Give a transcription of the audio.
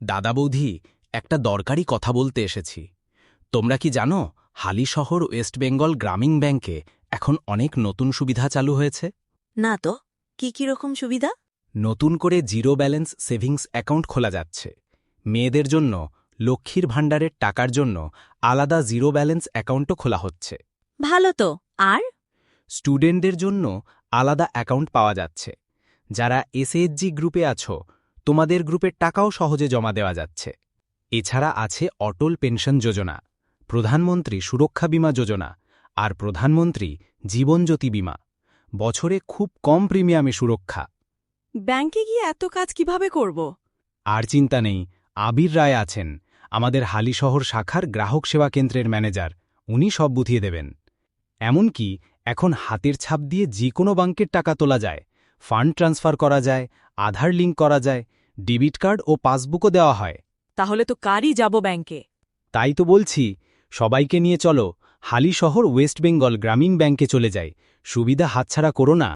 দাদা বৌধি একটা দরকারি কথা বলতে এসেছি। তোমরা কি জানো হালি শহর ওয়েস্ট বেঙ্গল গ্রামীণ ব্যাংকে এখন অনেক নতুন সুবিধা চালু হয়েছে? না তো কি কি রকম সুবিধা? নতুন করে জিরো ব্যালেন্স সেভিংস অ্যাকাউন্ট খোলা যাচ্ছে। মেয়েদের জন্য লক্ষ্মীর ভাণ্ডারের টাকার জন্য আলাদা জিরো ব্যালেন্স অ্যাকাউন্টও খোলা হচ্ছে। ভালো তো আর? স্টুডেন্টদের জন্য আলাদা অ্যাকাউন্ট পাওয়া যাচ্ছে। যারা এসএইচজি গ্রুপে আছো তোমাদের গ্রুপের টাকাও সহজে জমা দেওয়া যাচ্ছে। এছাড়া আছে অটল পেনশন যোজনা প্রধানমন্ত্রী সুরক্ষা বীমা যোজনা আর প্রধানমন্ত্রী জীবনজ্যোতি বীমা। বছরে খুব কম প্রিমিয়ামে সুরক্ষা। ব্যাংকে গিয়ে এত কাজ কীভাবে করব? আর চিন্তা নেই আবির রায় আছেন আমাদের হালিশহর শাখার গ্রাহক সেবা কেন্দ্রের ম্যানেজার উনি সব বুঝিয়ে দেবেন। এমনকি এখন হাতের ছাপ দিয়ে যে কোনো ব্যাংকের টাকা তোলা যায় ফান্ড ট্রান্সফার করা যায় আধার লিঙ্ক করা যায় ডেবিট কার্ড ও পাসবুকও দেওয়া হয়। তাহলে তো কারই যাব ব্যাংকে? তাই তো বলছি সবাইকে নিয়ে চলো হালি শহর ওয়েস্ট বেঙ্গল গ্রামীণ ব্যাংকে চলে যায় সুবিধা হাতছাড়া করো না।